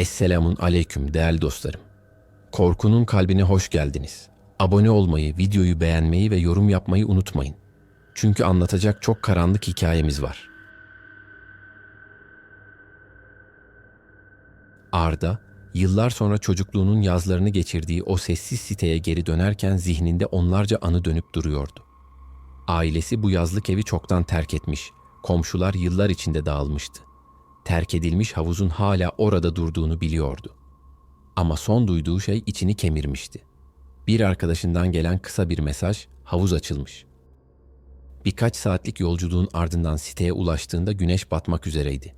Esselamun aleyküm değerli dostlarım. Korkunun kalbine hoş geldiniz. Abone olmayı, videoyu beğenmeyi ve yorum yapmayı unutmayın. Çünkü anlatacak çok karanlık hikayemiz var. Arda, yıllar sonra çocukluğunun yazlarını geçirdiği o sessiz siteye geri dönerken zihninde onlarca anı dönüp duruyordu. Ailesi bu yazlık evi çoktan terk etmiş, komşular yıllar içinde dağılmıştı. Terk edilmiş havuzun hala orada durduğunu biliyordu. Ama son duyduğu şey içini kemirmişti. Bir arkadaşından gelen kısa bir mesaj, havuz açılmış. Birkaç saatlik yolculuğun ardından siteye ulaştığında güneş batmak üzereydi.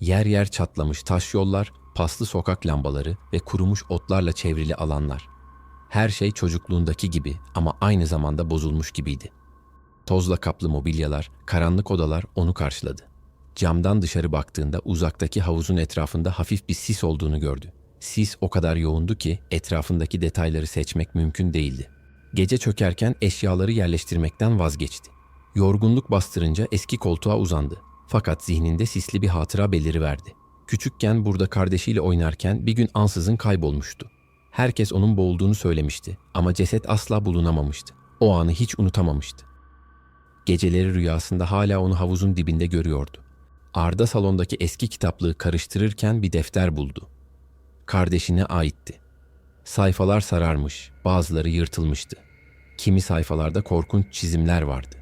Yer yer çatlamış taş yollar, paslı sokak lambaları ve kurumuş otlarla çevrili alanlar. Her şey çocukluğundaki gibi ama aynı zamanda bozulmuş gibiydi. Tozla kaplı mobilyalar, karanlık odalar onu karşıladı. Camdan dışarı baktığında uzaktaki havuzun etrafında hafif bir sis olduğunu gördü. Sis o kadar yoğundu ki etrafındaki detayları seçmek mümkün değildi. Gece çökerken eşyaları yerleştirmekten vazgeçti. Yorgunluk bastırınca eski koltuğa uzandı. Fakat zihninde sisli bir hatıra beliriverdi. Küçükken burada kardeşiyle oynarken bir gün ansızın kaybolmuştu. Herkes onun boğulduğunu söylemişti ama ceset asla bulunamamıştı. O anı hiç unutamamıştı. Geceleri rüyasında hala onu havuzun dibinde görüyordu. Arda salondaki eski kitaplığı karıştırırken bir defter buldu. Kardeşine aitti. Sayfalar sararmış, bazıları yırtılmıştı. Kimi sayfalarda korkunç çizimler vardı.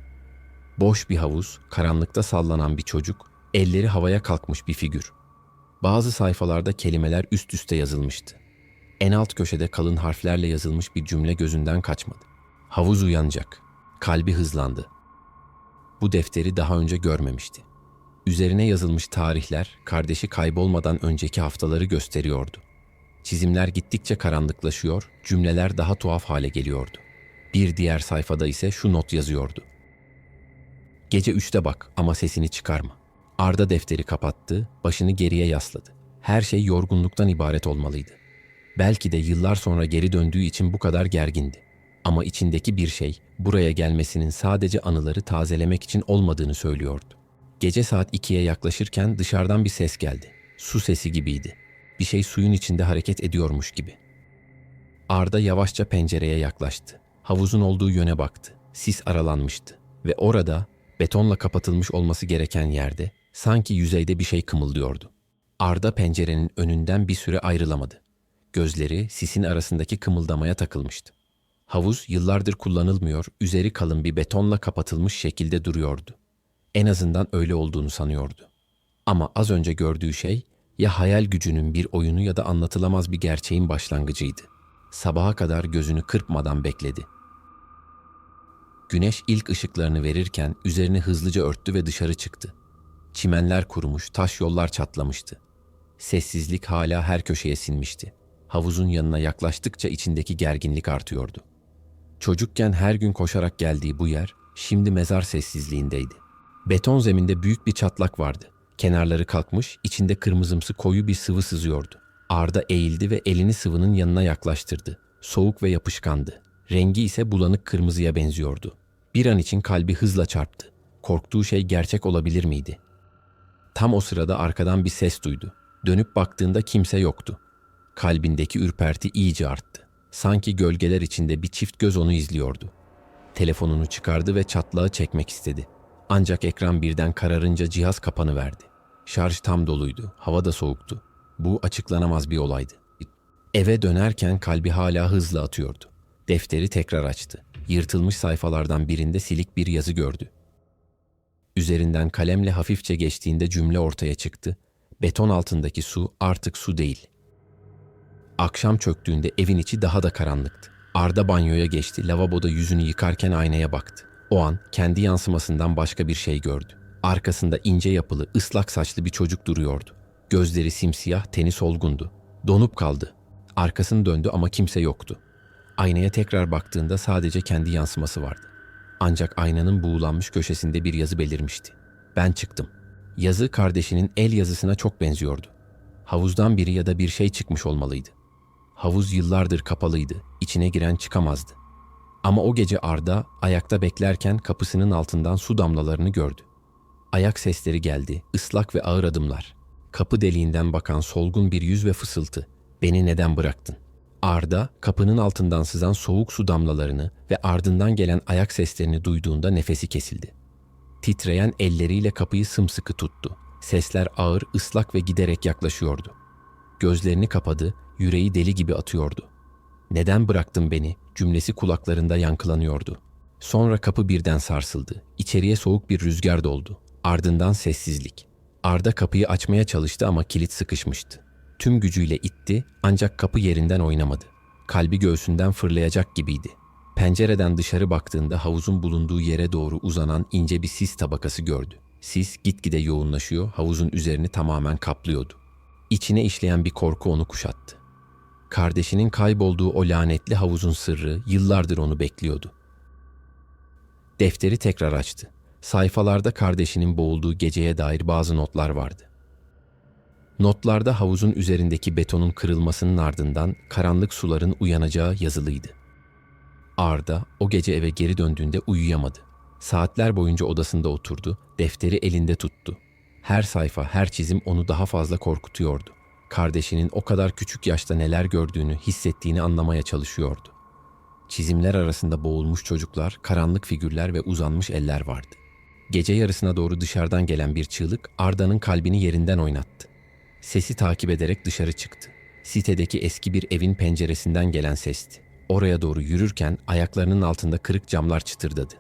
Boş bir havuz, karanlıkta sallanan bir çocuk, elleri havaya kalkmış bir figür. Bazı sayfalarda kelimeler üst üste yazılmıştı. En alt köşede kalın harflerle yazılmış bir cümle gözünden kaçmadı. Havuz uyanacak. Kalbi hızlandı. Bu defteri daha önce görmemişti. Üzerine yazılmış tarihler kardeşi kaybolmadan önceki haftaları gösteriyordu. Çizimler gittikçe karanlıklaşıyor, cümleler daha tuhaf hale geliyordu. Bir diğer sayfada ise şu not yazıyordu. Gece üçte bak ama sesini çıkarma. Arda defteri kapattı, başını geriye yasladı. Her şey yorgunluktan ibaret olmalıydı. Belki de yıllar sonra geri döndüğü için bu kadar gergindi. Ama içindeki bir şey buraya gelmesinin sadece anıları tazelemek için olmadığını söylüyordu. Gece saat 2'ye yaklaşırken dışarıdan bir ses geldi. Su sesi gibiydi. Bir şey suyun içinde hareket ediyormuş gibi. Arda yavaşça pencereye yaklaştı. Havuzun olduğu yöne baktı. Sis aralanmıştı ve orada betonla kapatılmış olması gereken yerde sanki yüzeyde bir şey kımıldıyordu. Arda pencerenin önünden bir süre ayrılamadı. Gözleri sisin arasındaki kımıldamaya takılmıştı. Havuz yıllardır kullanılmıyor, üzeri kalın bir betonla kapatılmış şekilde duruyordu. En azından öyle olduğunu sanıyordu. Ama az önce gördüğü şey ya hayal gücünün bir oyunu ya da anlatılamaz bir gerçeğin başlangıcıydı. Sabaha kadar gözünü kırpmadan bekledi. Güneş ilk ışıklarını verirken üzerini hızlıca örttü ve dışarı çıktı. Çimenler kurumuş, taş yollar çatlamıştı. Sessizlik hala her köşeye sinmişti. Havuzun yanına yaklaştıkça içindeki gerginlik artıyordu. Çocukken her gün koşarak geldiği bu yer şimdi mezar sessizliğindeydi. Beton zeminde büyük bir çatlak vardı. Kenarları kalkmış, içinde kırmızımsı koyu bir sıvı sızıyordu. Arda eğildi ve elini sıvının yanına yaklaştırdı. Soğuk ve yapışkandı. Rengi ise bulanık kırmızıya benziyordu. Bir an için kalbi hızla çarptı. Korktuğu şey gerçek olabilir miydi? Tam o sırada arkadan bir ses duydu. Dönüp baktığında kimse yoktu. Kalbindeki ürperti iyice arttı. Sanki gölgeler içinde bir çift göz onu izliyordu. Telefonunu çıkardı ve çatlağı çekmek istedi. Ancak ekran birden kararınca cihaz kapanıverdi. Şarj tam doluydu, hava da soğuktu. Bu açıklanamaz bir olaydı. Eve dönerken kalbi hala hızla atıyordu. Defteri tekrar açtı. Yırtılmış sayfalardan birinde silik bir yazı gördü. Üzerinden kalemle hafifçe geçtiğinde cümle ortaya çıktı. Beton altındaki su artık su değil. Akşam çöktüğünde evin içi daha da karanlıktı. Arda banyoya geçti, lavaboda yüzünü yıkarken aynaya baktı. O an kendi yansımasından başka bir şey gördü. Arkasında ince yapılı, ıslak saçlı bir çocuk duruyordu. Gözleri simsiyah, teni solgundu. Donup kaldı. Arkasını döndü ama kimse yoktu. Aynaya tekrar baktığında sadece kendi yansıması vardı. Ancak aynanın buğulanmış köşesinde bir yazı belirmişti. Ben çıktım. Yazı kardeşinin el yazısına çok benziyordu. Havuzdan biri ya da bir şey çıkmış olmalıydı. Havuz yıllardır kapalıydı. İçine giren çıkamazdı. Ama o gece Arda ayakta beklerken kapısının altından su damlalarını gördü. Ayak sesleri geldi, ıslak ve ağır adımlar. Kapı deliğinden bakan solgun bir yüz ve fısıltı. Beni neden bıraktın? Arda kapının altından sızan soğuk su damlalarını ve ardından gelen ayak seslerini duyduğunda nefesi kesildi. Titreyen elleriyle kapıyı sımsıkı tuttu. Sesler ağır, ıslak ve giderek yaklaşıyordu. Gözlerini kapadı, yüreği deli gibi atıyordu. Neden bıraktın beni? cümlesi kulaklarında yankılanıyordu. Sonra kapı birden sarsıldı. İçeriye soğuk bir rüzgar doldu. Ardından sessizlik. Arda kapıyı açmaya çalıştı ama kilit sıkışmıştı. Tüm gücüyle itti ancak kapı yerinden oynamadı. Kalbi göğsünden fırlayacak gibiydi. Pencereden dışarı baktığında havuzun bulunduğu yere doğru uzanan ince bir sis tabakası gördü. Sis gitgide yoğunlaşıyor, havuzun üzerini tamamen kaplıyordu. İçine işleyen bir korku onu kuşattı. Kardeşinin kaybolduğu o lanetli havuzun sırrı yıllardır onu bekliyordu. Defteri tekrar açtı. Sayfalarda kardeşinin boğulduğu geceye dair bazı notlar vardı. Notlarda havuzun üzerindeki betonun kırılmasının ardından karanlık suların uyanacağı yazılıydı. Arda o gece eve geri döndüğünde uyuyamadı. Saatler boyunca odasında oturdu, defteri elinde tuttu. Her sayfa, her çizim onu daha fazla korkutuyordu. Kardeşinin o kadar küçük yaşta neler gördüğünü, hissettiğini anlamaya çalışıyordu. Çizimler arasında boğulmuş çocuklar, karanlık figürler ve uzanmış eller vardı. Gece yarısına doğru dışarıdan gelen bir çığlık Arda'nın kalbini yerinden oynattı. Sesi takip ederek dışarı çıktı. Sitedeki eski bir evin penceresinden gelen sesti. Oraya doğru yürürken ayaklarının altında kırık camlar çıtırdadı.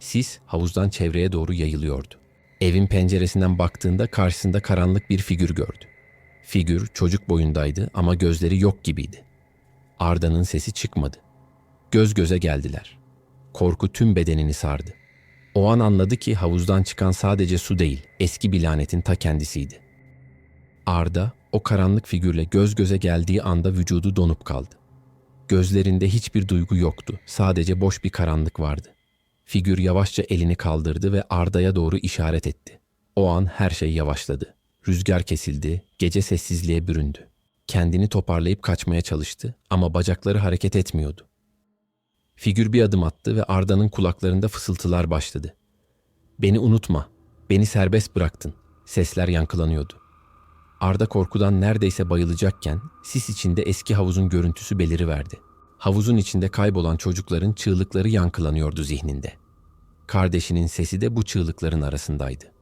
Sis havuzdan çevreye doğru yayılıyordu. Evin penceresinden baktığında karşısında karanlık bir figür gördü. Figür çocuk boyundaydı ama gözleri yok gibiydi. Arda'nın sesi çıkmadı. Göz göze geldiler. Korku tüm bedenini sardı. O an anladı ki havuzdan çıkan sadece su değil, eski bir lanetin ta kendisiydi. Arda o karanlık figürle göz göze geldiği anda vücudu donup kaldı. Gözlerinde hiçbir duygu yoktu, sadece boş bir karanlık vardı. Figür yavaşça elini kaldırdı ve Arda'ya doğru işaret etti. O an her şey yavaşladı. Rüzgar kesildi, gece sessizliğe büründü. Kendini toparlayıp kaçmaya çalıştı ama bacakları hareket etmiyordu. Figür bir adım attı ve Arda'nın kulaklarında fısıltılar başladı. Beni unutma, beni serbest bıraktın. Sesler yankılanıyordu. Arda korkudan neredeyse bayılacakken sis içinde eski havuzun görüntüsü beliriverdi. Havuzun içinde kaybolan çocukların çığlıkları yankılanıyordu zihninde. Kardeşinin sesi de bu çığlıkların arasındaydı.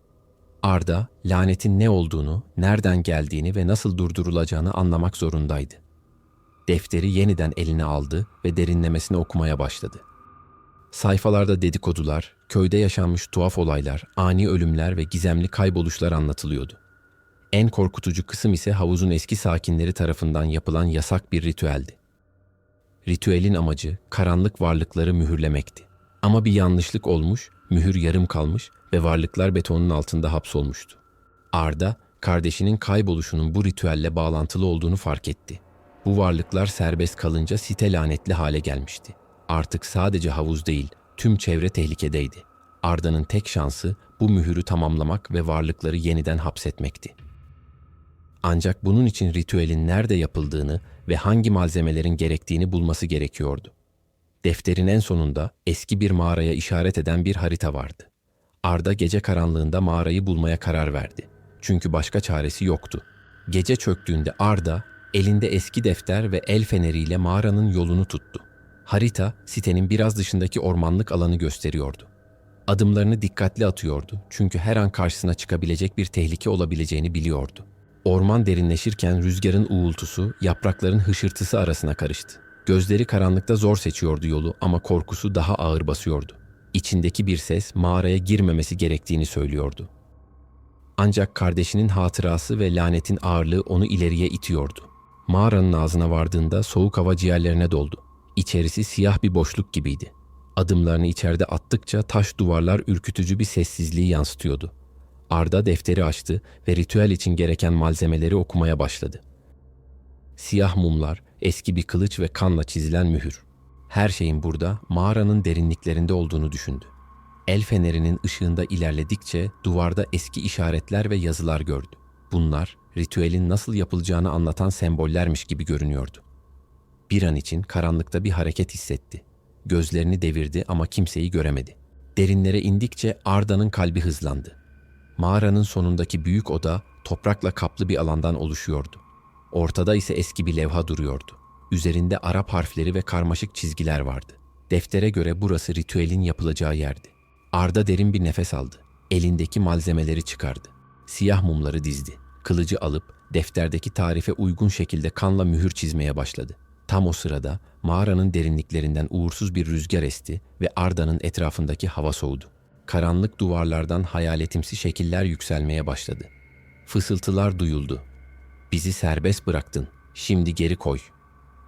Arda, lanetin ne olduğunu, nereden geldiğini ve nasıl durdurulacağını anlamak zorundaydı. Defteri yeniden eline aldı ve derinlemesine okumaya başladı. Sayfalarda dedikodular, köyde yaşanmış tuhaf olaylar, ani ölümler ve gizemli kayboluşlar anlatılıyordu. En korkutucu kısım ise havuzun eski sakinleri tarafından yapılan yasak bir ritüeldi. Ritüelin amacı karanlık varlıkları mühürlemekti. Ama bir yanlışlık olmuş, mühür yarım kalmış ve varlıklar betonun altında hapsolmuştu. Arda, kardeşinin kayboluşunun bu ritüelle bağlantılı olduğunu fark etti. Bu varlıklar serbest kalınca site lanetli hale gelmişti. Artık sadece havuz değil, tüm çevre tehlikedeydi. Arda'nın tek şansı bu mühürü tamamlamak ve varlıkları yeniden hapsetmekti. Ancak bunun için ritüelin nerede yapıldığını ve hangi malzemelerin gerektiğini bulması gerekiyordu. Defterin en sonunda eski bir mağaraya işaret eden bir harita vardı. Arda gece karanlığında mağarayı bulmaya karar verdi. Çünkü başka çaresi yoktu. Gece çöktüğünde Arda elinde eski defter ve el feneriyle mağaranın yolunu tuttu. Harita sitenin biraz dışındaki ormanlık alanı gösteriyordu. Adımlarını dikkatli atıyordu çünkü her an karşısına çıkabilecek bir tehlike olabileceğini biliyordu. Orman derinleşirken rüzgarın uğultusu, yaprakların hışırtısı arasına karıştı. Gözleri karanlıkta zor seçiyordu yolu ama korkusu daha ağır basıyordu. İçindeki bir ses mağaraya girmemesi gerektiğini söylüyordu. Ancak kardeşinin hatırası ve lanetin ağırlığı onu ileriye itiyordu. Mağaranın ağzına vardığında soğuk hava ciğerlerine doldu. İçerisi siyah bir boşluk gibiydi. Adımlarını içeride attıkça taş duvarlar ürkütücü bir sessizliği yansıtıyordu. Arda defteri açtı ve ritüel için gereken malzemeleri okumaya başladı. Siyah mumlar, eski bir kılıç ve kanla çizilen mühür. Her şeyin burada mağaranın derinliklerinde olduğunu düşündü. El fenerinin ışığında ilerledikçe duvarda eski işaretler ve yazılar gördü. Bunlar ritüelin nasıl yapılacağını anlatan sembollermiş gibi görünüyordu. Bir an için karanlıkta bir hareket hissetti. Gözlerini devirdi ama kimseyi göremedi. Derinlere indikçe Arda'nın kalbi hızlandı. Mağaranın sonundaki büyük oda toprakla kaplı bir alandan oluşuyordu. Ortada ise eski bir levha duruyordu. Üzerinde Arap harfleri ve karmaşık çizgiler vardı. Deftere göre burası ritüelin yapılacağı yerdi. Arda derin bir nefes aldı. Elindeki malzemeleri çıkardı. Siyah mumları dizdi. Kılıcı alıp defterdeki tarife uygun şekilde kanla mühür çizmeye başladı. Tam o sırada mağaranın derinliklerinden uğursuz bir rüzgar esti ve Arda'nın etrafındaki hava soğudu. Karanlık duvarlardan hayaletimsi şekiller yükselmeye başladı. Fısıltılar duyuldu. Bizi serbest bıraktın. Şimdi geri koy.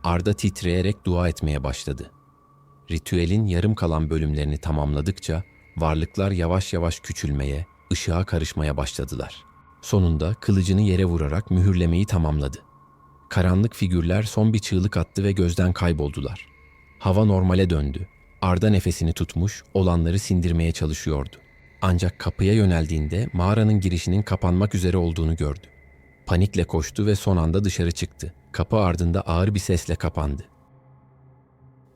Arda titreyerek dua etmeye başladı. Ritüelin yarım kalan bölümlerini tamamladıkça varlıklar yavaş yavaş küçülmeye, ışığa karışmaya başladılar. Sonunda kılıcını yere vurarak mühürlemeyi tamamladı. Karanlık figürler son bir çığlık attı ve gözden kayboldular. Hava normale döndü. Arda nefesini tutmuş, olanları sindirmeye çalışıyordu. Ancak kapıya yöneldiğinde mağaranın girişinin kapanmak üzere olduğunu gördü. Panikle koştu ve son anda dışarı çıktı. Kapı ardında ağır bir sesle kapandı.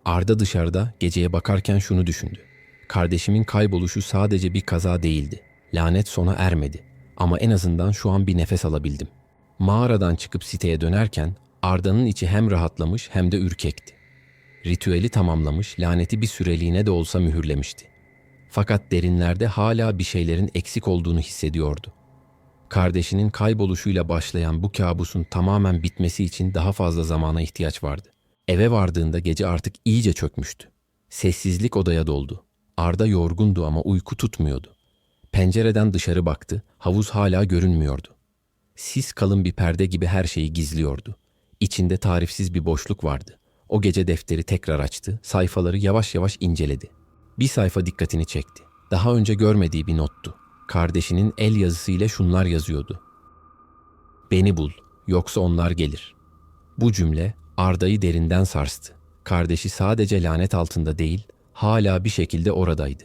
Arda dışarıda geceye bakarken şunu düşündü. Kardeşimin kayboluşu sadece bir kaza değildi. Lanet sona ermedi. Ama en azından şu an bir nefes alabildim. Mağaradan çıkıp siteye dönerken Arda'nın içi hem rahatlamış hem de ürkekti. Ritüeli tamamlamış, laneti bir süreliğine de olsa mühürlemişti. Fakat derinlerde hala bir şeylerin eksik olduğunu hissediyordu. Kardeşinin kayboluşuyla başlayan bu kabusun tamamen bitmesi için daha fazla zamana ihtiyaç vardı. Eve vardığında gece artık iyice çökmüştü. Sessizlik odaya doldu. Arda yorgundu ama uyku tutmuyordu. Pencereden dışarı baktı, havuz hala görünmüyordu. Sis kalın bir perde gibi her şeyi gizliyordu. İçinde tarifsiz bir boşluk vardı. O gece defteri tekrar açtı, sayfaları yavaş yavaş inceledi. Bir sayfa dikkatini çekti. Daha önce görmediği bir nottu. Kardeşinin el yazısıyla şunlar yazıyordu. Beni bul, yoksa onlar gelir. Bu cümle Arda'yı derinden sarstı. Kardeşi sadece lanet altında değil, hala bir şekilde oradaydı.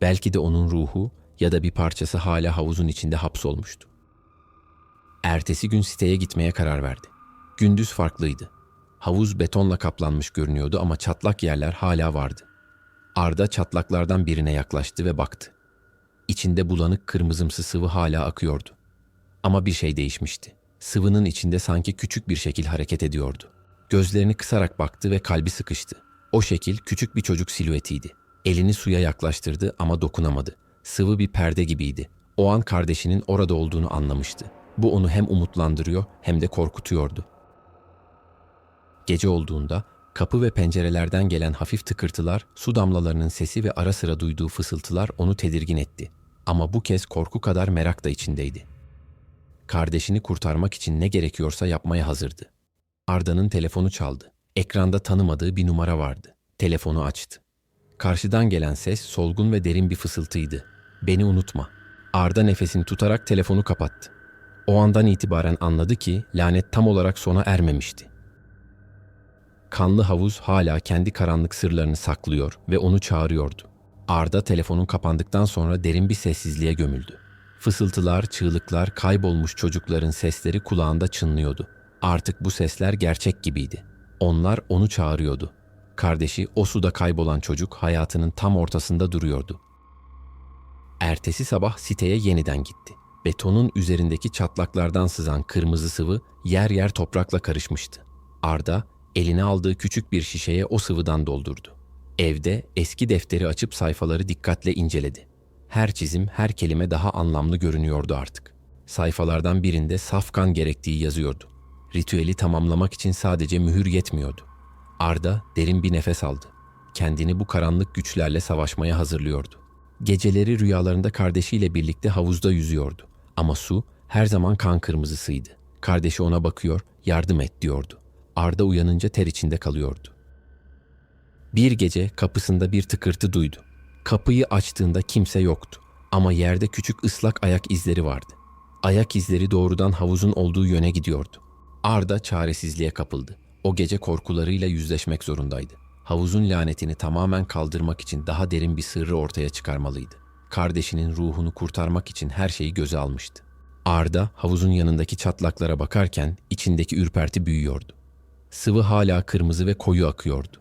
Belki de onun ruhu ya da bir parçası hala havuzun içinde hapsolmuştu. Ertesi gün siteye gitmeye karar verdi. Gündüz farklıydı. Havuz betonla kaplanmış görünüyordu ama çatlak yerler hala vardı. Arda çatlaklardan birine yaklaştı ve baktı. İçinde bulanık kırmızımsı sıvı hala akıyordu. Ama bir şey değişmişti. Sıvının içinde sanki küçük bir şekil hareket ediyordu. Gözlerini kısarak baktı ve kalbi sıkıştı. O şekil küçük bir çocuk silüetiydi. Elini suya yaklaştırdı ama dokunamadı. Sıvı bir perde gibiydi. O an kardeşinin orada olduğunu anlamıştı. Bu onu hem umutlandırıyor hem de korkutuyordu. Gece olduğunda kapı ve pencerelerden gelen hafif tıkırtılar, su damlalarının sesi ve ara sıra duyduğu fısıltılar onu tedirgin etti. Ama bu kez korku kadar merak da içindeydi. Kardeşini kurtarmak için ne gerekiyorsa yapmaya hazırdı. Arda'nın telefonu çaldı. Ekranda tanımadığı bir numara vardı. Telefonu açtı. Karşıdan gelen ses solgun ve derin bir fısıltıydı. Beni unutma. Arda nefesini tutarak telefonu kapattı. O andan itibaren anladı ki lanet tam olarak sona ermemişti. Kanlı havuz hala kendi karanlık sırlarını saklıyor ve onu çağırıyordu. Arda telefonun kapandıktan sonra derin bir sessizliğe gömüldü. Fısıltılar, çığlıklar, kaybolmuş çocukların sesleri kulağında çınlıyordu. Artık bu sesler gerçek gibiydi. Onlar onu çağırıyordu. Kardeşi o suda kaybolan çocuk hayatının tam ortasında duruyordu. Ertesi sabah siteye yeniden gitti. Betonun üzerindeki çatlaklardan sızan kırmızı sıvı yer yer toprakla karışmıştı. Arda eline aldığı küçük bir şişeye o sıvıdan doldurdu. Evde eski defteri açıp sayfaları dikkatle inceledi. Her çizim, her kelime daha anlamlı görünüyordu artık. Sayfalardan birinde saf kan gerektiği yazıyordu. Ritüeli tamamlamak için sadece mühür yetmiyordu. Arda derin bir nefes aldı. Kendini bu karanlık güçlerle savaşmaya hazırlıyordu. Geceleri rüyalarında kardeşiyle birlikte havuzda yüzüyordu. Ama su her zaman kan kırmızısıydı. Kardeşi ona bakıyor, yardım et diyordu. Arda uyanınca ter içinde kalıyordu. Bir gece kapısında bir tıkırtı duydu. Kapıyı açtığında kimse yoktu ama yerde küçük ıslak ayak izleri vardı. Ayak izleri doğrudan havuzun olduğu yöne gidiyordu. Arda çaresizliğe kapıldı. O gece korkularıyla yüzleşmek zorundaydı. Havuzun lanetini tamamen kaldırmak için daha derin bir sırrı ortaya çıkarmalıydı. Kardeşinin ruhunu kurtarmak için her şeyi göze almıştı. Arda havuzun yanındaki çatlaklara bakarken içindeki ürperti büyüyordu. Sıvı hala kırmızı ve koyu akıyordu.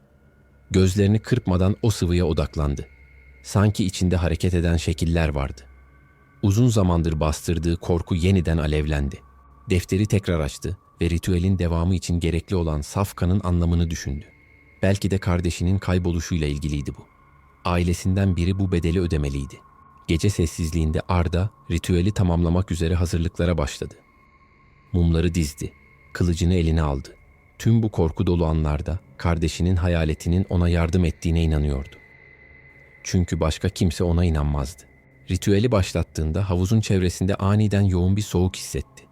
Gözlerini kırpmadan o sıvıya odaklandı. Sanki içinde hareket eden şekiller vardı. Uzun zamandır bastırdığı korku yeniden alevlendi. Defteri tekrar açtı ve ritüelin devamı için gerekli olan safkanın anlamını düşündü. Belki de kardeşinin kayboluşuyla ilgiliydi bu. Ailesinden biri bu bedeli ödemeliydi. Gece sessizliğinde Arda ritüeli tamamlamak üzere hazırlıklara başladı. Mumları dizdi, kılıcını eline aldı. Tüm bu korku dolu anlarda kardeşinin hayaletinin ona yardım ettiğine inanıyordu. Çünkü başka kimse ona inanmazdı. Ritüeli başlattığında havuzun çevresinde aniden yoğun bir soğuk hissetti.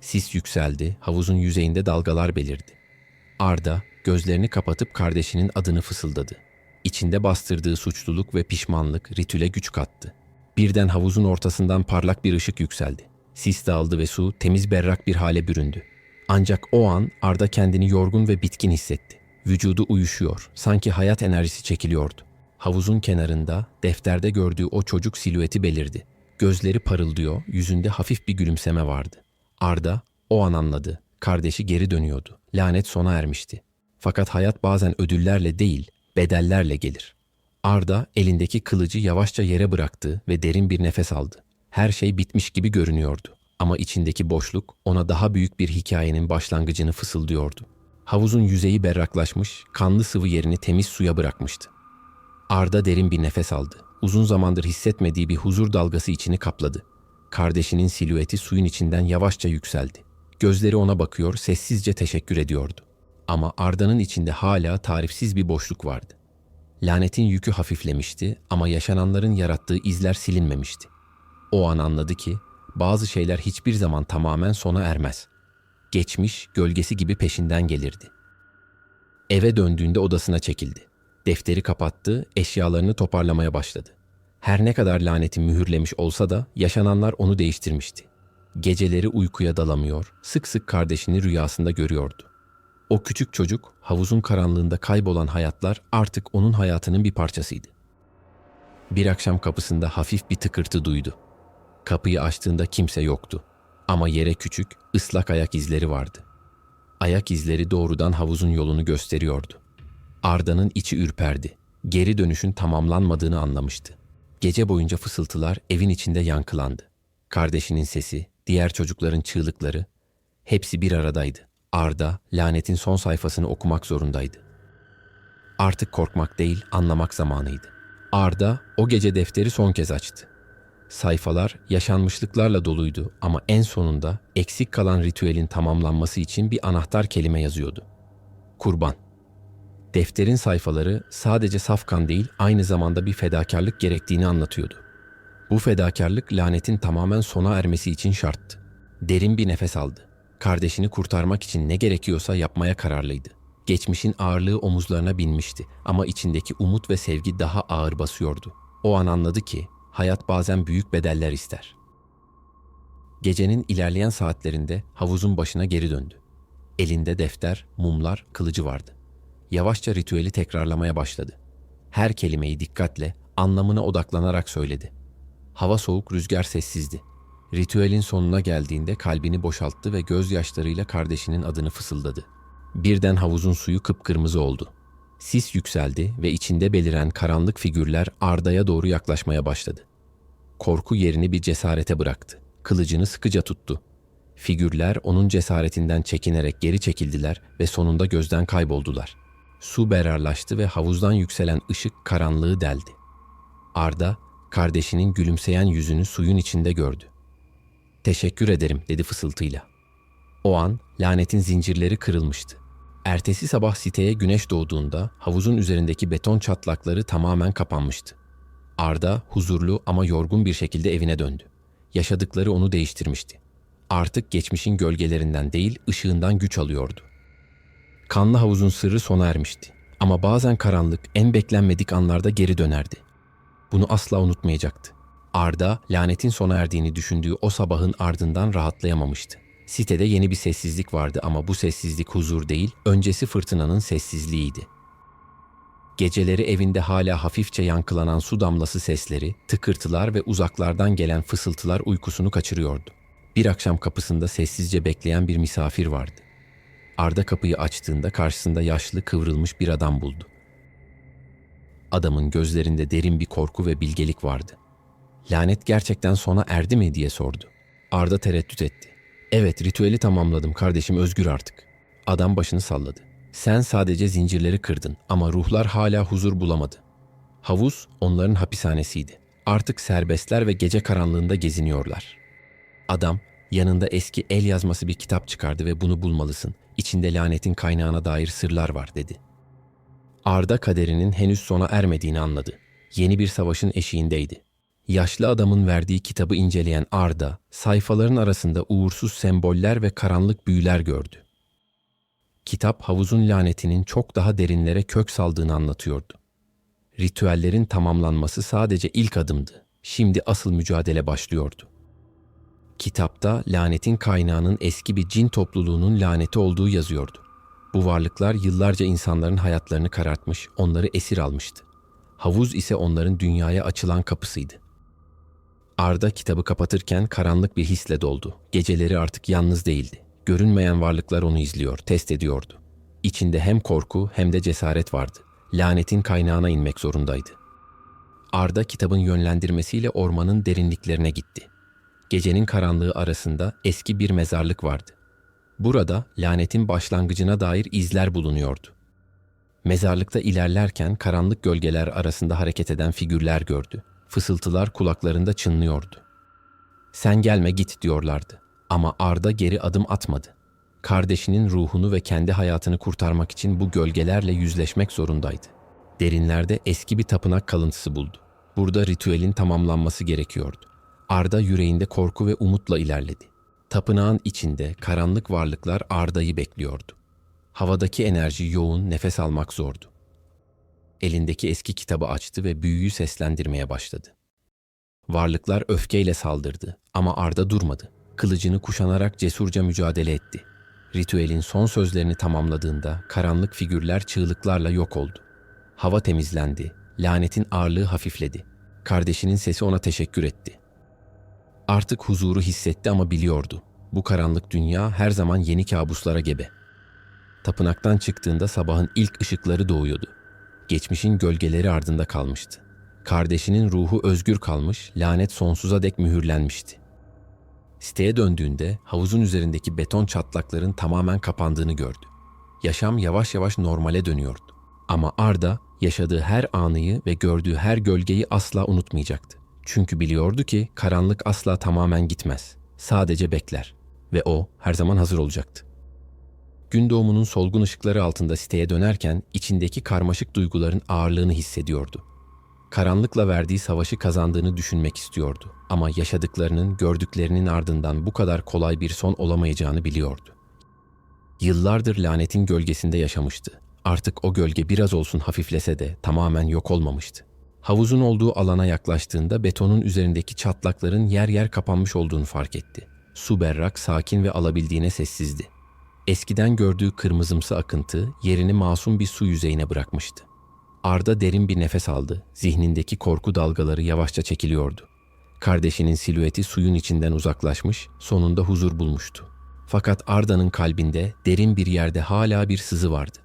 Sis yükseldi, havuzun yüzeyinde dalgalar belirdi. Arda gözlerini kapatıp kardeşinin adını fısıldadı. İçinde bastırdığı suçluluk ve pişmanlık ritüele güç kattı. Birden havuzun ortasından parlak bir ışık yükseldi. Sis dağıldı ve su temiz berrak bir hale büründü. Ancak o an Arda kendini yorgun ve bitkin hissetti. Vücudu uyuşuyor, sanki hayat enerjisi çekiliyordu. Havuzun kenarında defterde gördüğü o çocuk silüeti belirdi. Gözleri parıldıyor, yüzünde hafif bir gülümseme vardı. Arda o an anladı. Kardeşi geri dönüyordu. Lanet sona ermişti. Fakat hayat bazen ödüllerle değil, bedellerle gelir. Arda elindeki kılıcı yavaşça yere bıraktı ve derin bir nefes aldı. Her şey bitmiş gibi görünüyordu. Ama içindeki boşluk ona daha büyük bir hikayenin başlangıcını fısıldıyordu. Havuzun yüzeyi berraklaşmış, kanlı sıvı yerini temiz suya bırakmıştı. Arda derin bir nefes aldı. Uzun zamandır hissetmediği bir huzur dalgası içini kapladı. Kardeşinin silüeti suyun içinden yavaşça yükseldi. Gözleri ona bakıyor, sessizce teşekkür ediyordu. Ama Arda'nın içinde hala tarifsiz bir boşluk vardı. Lanetin yükü hafiflemişti ama yaşananların yarattığı izler silinmemişti. O an anladı ki bazı şeyler hiçbir zaman tamamen sona ermez. Geçmiş gölgesi gibi peşinden gelirdi. Eve döndüğünde odasına çekildi. Defteri kapattı, eşyalarını toparlamaya başladı. Her ne kadar laneti mühürlemiş olsa da yaşananlar onu değiştirmişti. Geceleri uykuya dalamıyor, sık sık kardeşini rüyasında görüyordu. O küçük çocuk, havuzun karanlığında kaybolan hayatlar artık onun hayatının bir parçasıydı. Bir akşam kapısında hafif bir tıkırtı duydu. Kapıyı açtığında kimse yoktu. Ama yere küçük, ıslak ayak izleri vardı. Ayak izleri doğrudan havuzun yolunu gösteriyordu. Arda'nın içi ürperdi. Geri dönüşün tamamlanmadığını anlamıştı. Gece boyunca fısıltılar evin içinde yankılandı. Kardeşinin sesi, diğer çocukların çığlıkları, hepsi bir aradaydı. Arda, lanetin son sayfasını okumak zorundaydı. Artık korkmak değil, anlamak zamanıydı. Arda o gece defteri son kez açtı. Sayfalar yaşanmışlıklarla doluydu ama en sonunda eksik kalan ritüelin tamamlanması için bir anahtar kelime yazıyordu. Kurban. Defterin sayfaları sadece safkan değil, aynı zamanda bir fedakarlık gerektiğini anlatıyordu. Bu fedakarlık lanetin tamamen sona ermesi için şarttı. Derin bir nefes aldı. Kardeşini kurtarmak için ne gerekiyorsa yapmaya kararlıydı. Geçmişin ağırlığı omuzlarına binmişti ama içindeki umut ve sevgi daha ağır basıyordu. O an anladı ki hayat bazen büyük bedeller ister. Gecenin ilerleyen saatlerinde havuzun başına geri döndü. Elinde defter, mumlar, kılıcı vardı. Yavaşça ritüeli tekrarlamaya başladı. Her kelimeyi dikkatle, anlamına odaklanarak söyledi. Hava soğuk, rüzgar sessizdi. Ritüelin sonuna geldiğinde kalbini boşalttı ve gözyaşlarıyla kardeşinin adını fısıldadı. Birden havuzun suyu kıpkırmızı oldu. Sis yükseldi ve içinde beliren karanlık figürler Arda'ya doğru yaklaşmaya başladı. Korku yerini bir cesarete bıraktı. Kılıcını sıkıca tuttu. Figürler onun cesaretinden çekinerek geri çekildiler ve sonunda gözden kayboldular. Su berarlaştı ve havuzdan yükselen ışık karanlığı deldi. Arda, kardeşinin gülümseyen yüzünü suyun içinde gördü. Teşekkür ederim dedi fısıltıyla. O an lanetin zincirleri kırılmıştı. Ertesi sabah siteye güneş doğduğunda havuzun üzerindeki beton çatlakları tamamen kapanmıştı. Arda huzurlu ama yorgun bir şekilde evine döndü. Yaşadıkları onu değiştirmişti. Artık geçmişin gölgelerinden değil ışığından güç alıyordu. Kanlı havuzun sırrı sona ermişti. Ama bazen karanlık en beklenmedik anlarda geri dönerdi. Bunu asla unutmayacaktı. Arda, lanetin sona erdiğini düşündüğü o sabahın ardından rahatlayamamıştı. Sitede yeni bir sessizlik vardı ama bu sessizlik huzur değil, öncesi fırtınanın sessizliğiydi. Geceleri evinde hala hafifçe yankılanan su damlası sesleri, tıkırtılar ve uzaklardan gelen fısıltılar uykusunu kaçırıyordu. Bir akşam kapısında sessizce bekleyen bir misafir vardı. Arda kapıyı açtığında karşısında yaşlı kıvrılmış bir adam buldu. Adamın gözlerinde derin bir korku ve bilgelik vardı. Lanet gerçekten sona erdi mi diye sordu. Arda tereddüt etti. Evet ritüeli tamamladım kardeşim özgür artık. Adam başını salladı. Sen sadece zincirleri kırdın ama ruhlar hala huzur bulamadı. Havuz onların hapishanesiydi. Artık serbestler ve gece karanlığında geziniyorlar. Adam yanında eski el yazması bir kitap çıkardı ve bunu bulmalısın. İçinde lanetin kaynağına dair sırlar var dedi. Arda kaderinin henüz sona ermediğini anladı. Yeni bir savaşın eşiğindeydi. Yaşlı adamın verdiği kitabı inceleyen Arda, sayfaların arasında uğursuz semboller ve karanlık büyüler gördü. Kitap havuzun lanetinin çok daha derinlere kök saldığını anlatıyordu. Ritüellerin tamamlanması sadece ilk adımdı. Şimdi asıl mücadele başlıyordu. Kitapta lanetin kaynağının eski bir cin topluluğunun laneti olduğu yazıyordu. Bu varlıklar yıllarca insanların hayatlarını karartmış, onları esir almıştı. Havuz ise onların dünyaya açılan kapısıydı. Arda kitabı kapatırken karanlık bir hisle doldu. Geceleri artık yalnız değildi. Görünmeyen varlıklar onu izliyor, test ediyordu. İçinde hem korku hem de cesaret vardı. Lanetin kaynağına inmek zorundaydı. Arda kitabın yönlendirmesiyle ormanın derinliklerine gitti. Gecenin karanlığı arasında eski bir mezarlık vardı. Burada lanetin başlangıcına dair izler bulunuyordu. Mezarlıkta ilerlerken karanlık gölgeler arasında hareket eden figürler gördü. Fısıltılar kulaklarında çınlıyordu. Sen gelme git diyorlardı. Ama Arda geri adım atmadı. Kardeşinin ruhunu ve kendi hayatını kurtarmak için bu gölgelerle yüzleşmek zorundaydı. Derinlerde eski bir tapınak kalıntısı buldu. Burada ritüelin tamamlanması gerekiyordu. Arda yüreğinde korku ve umutla ilerledi. Tapınağın içinde karanlık varlıklar Arda'yı bekliyordu. Havadaki enerji yoğun, nefes almak zordu. Elindeki eski kitabı açtı ve büyüyü seslendirmeye başladı. Varlıklar öfkeyle saldırdı ama Arda durmadı. Kılıcını kuşanarak cesurca mücadele etti. Ritüelin son sözlerini tamamladığında karanlık figürler çığlıklarla yok oldu. Hava temizlendi, lanetin ağırlığı hafifledi. Kardeşinin sesi ona teşekkür etti. Artık huzuru hissetti ama biliyordu. Bu karanlık dünya her zaman yeni kabuslara gebe. Tapınaktan çıktığında sabahın ilk ışıkları doğuyordu. Geçmişin gölgeleri ardında kalmıştı. Kardeşinin ruhu özgür kalmış, lanet sonsuza dek mühürlenmişti. Siteye döndüğünde havuzun üzerindeki beton çatlakların tamamen kapandığını gördü. Yaşam yavaş yavaş normale dönüyordu. Ama Arda yaşadığı her anıyı ve gördüğü her gölgeyi asla unutmayacaktı. Çünkü biliyordu ki karanlık asla tamamen gitmez. Sadece bekler ve o her zaman hazır olacaktı. Gün doğumunun solgun ışıkları altında siteye dönerken içindeki karmaşık duyguların ağırlığını hissediyordu. Karanlıkla verdiği savaşı kazandığını düşünmek istiyordu ama yaşadıklarının, gördüklerinin ardından bu kadar kolay bir son olamayacağını biliyordu. Yıllardır lanetin gölgesinde yaşamıştı. Artık o gölge biraz olsun hafiflese de tamamen yok olmamıştı. Havuzun olduğu alana yaklaştığında betonun üzerindeki çatlakların yer yer kapanmış olduğunu fark etti. Su berrak, sakin ve alabildiğine sessizdi. Eskiden gördüğü kırmızımsı akıntı yerini masum bir su yüzeyine bırakmıştı. Arda derin bir nefes aldı. Zihnindeki korku dalgaları yavaşça çekiliyordu. Kardeşinin silüeti suyun içinden uzaklaşmış, sonunda huzur bulmuştu. Fakat Arda'nın kalbinde derin bir yerde hala bir sızı vardı.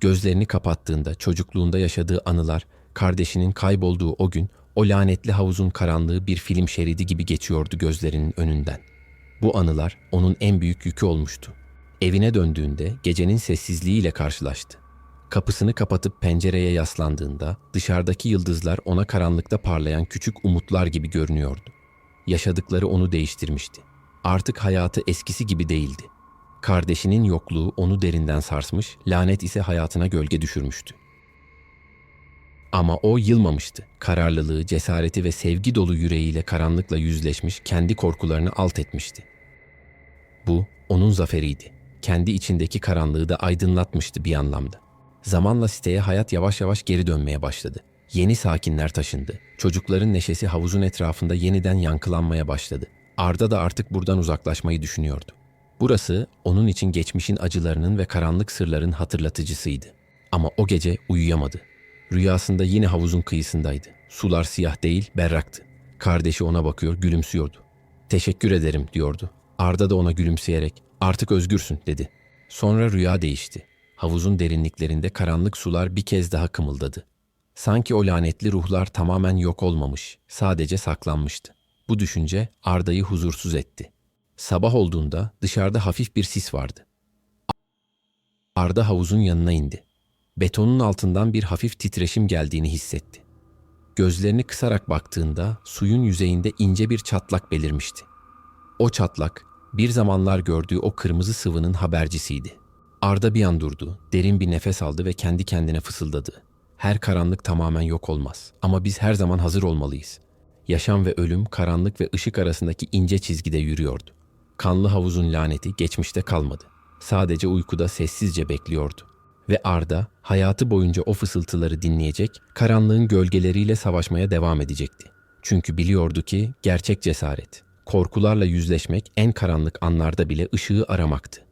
Gözlerini kapattığında çocukluğunda yaşadığı anılar, kardeşinin kaybolduğu o gün o lanetli havuzun karanlığı bir film şeridi gibi geçiyordu gözlerinin önünden. Bu anılar onun en büyük yükü olmuştu. Evine döndüğünde gecenin sessizliğiyle karşılaştı. Kapısını kapatıp pencereye yaslandığında dışarıdaki yıldızlar ona karanlıkta parlayan küçük umutlar gibi görünüyordu. Yaşadıkları onu değiştirmişti. Artık hayatı eskisi gibi değildi. Kardeşinin yokluğu onu derinden sarsmış, lanet ise hayatına gölge düşürmüştü. Ama o yılmamıştı. Kararlılığı, cesareti ve sevgi dolu yüreğiyle karanlıkla yüzleşmiş, kendi korkularını alt etmişti. Bu onun zaferiydi. Kendi içindeki karanlığı da aydınlatmıştı bir anlamda. Zamanla siteye hayat yavaş yavaş geri dönmeye başladı. Yeni sakinler taşındı. Çocukların neşesi havuzun etrafında yeniden yankılanmaya başladı. Arda da artık buradan uzaklaşmayı düşünüyordu. Burası onun için geçmişin acılarının ve karanlık sırların hatırlatıcısıydı. Ama o gece uyuyamadı. Rüyasında yine havuzun kıyısındaydı. Sular siyah değil, berraktı. Kardeşi ona bakıyor, gülümsüyordu. Teşekkür ederim diyordu. Arda da ona gülümseyerek artık özgürsün dedi. Sonra rüya değişti. Havuzun derinliklerinde karanlık sular bir kez daha kımıldadı. Sanki o lanetli ruhlar tamamen yok olmamış, sadece saklanmıştı. Bu düşünce Arda'yı huzursuz etti. Sabah olduğunda dışarıda hafif bir sis vardı. Arda havuzun yanına indi. Betonun altından bir hafif titreşim geldiğini hissetti. Gözlerini kısarak baktığında suyun yüzeyinde ince bir çatlak belirmişti. O çatlak bir zamanlar gördüğü o kırmızı sıvının habercisiydi. Arda bir an durdu, derin bir nefes aldı ve kendi kendine fısıldadı. Her karanlık tamamen yok olmaz ama biz her zaman hazır olmalıyız. Yaşam ve ölüm karanlık ve ışık arasındaki ince çizgide yürüyordu. Kanlı havuzun laneti geçmişte kalmadı. Sadece uykuda sessizce bekliyordu. Ve Arda hayatı boyunca o fısıltıları dinleyecek, karanlığın gölgeleriyle savaşmaya devam edecekti. Çünkü biliyordu ki gerçek cesaret, korkularla yüzleşmek en karanlık anlarda bile ışığı aramaktı.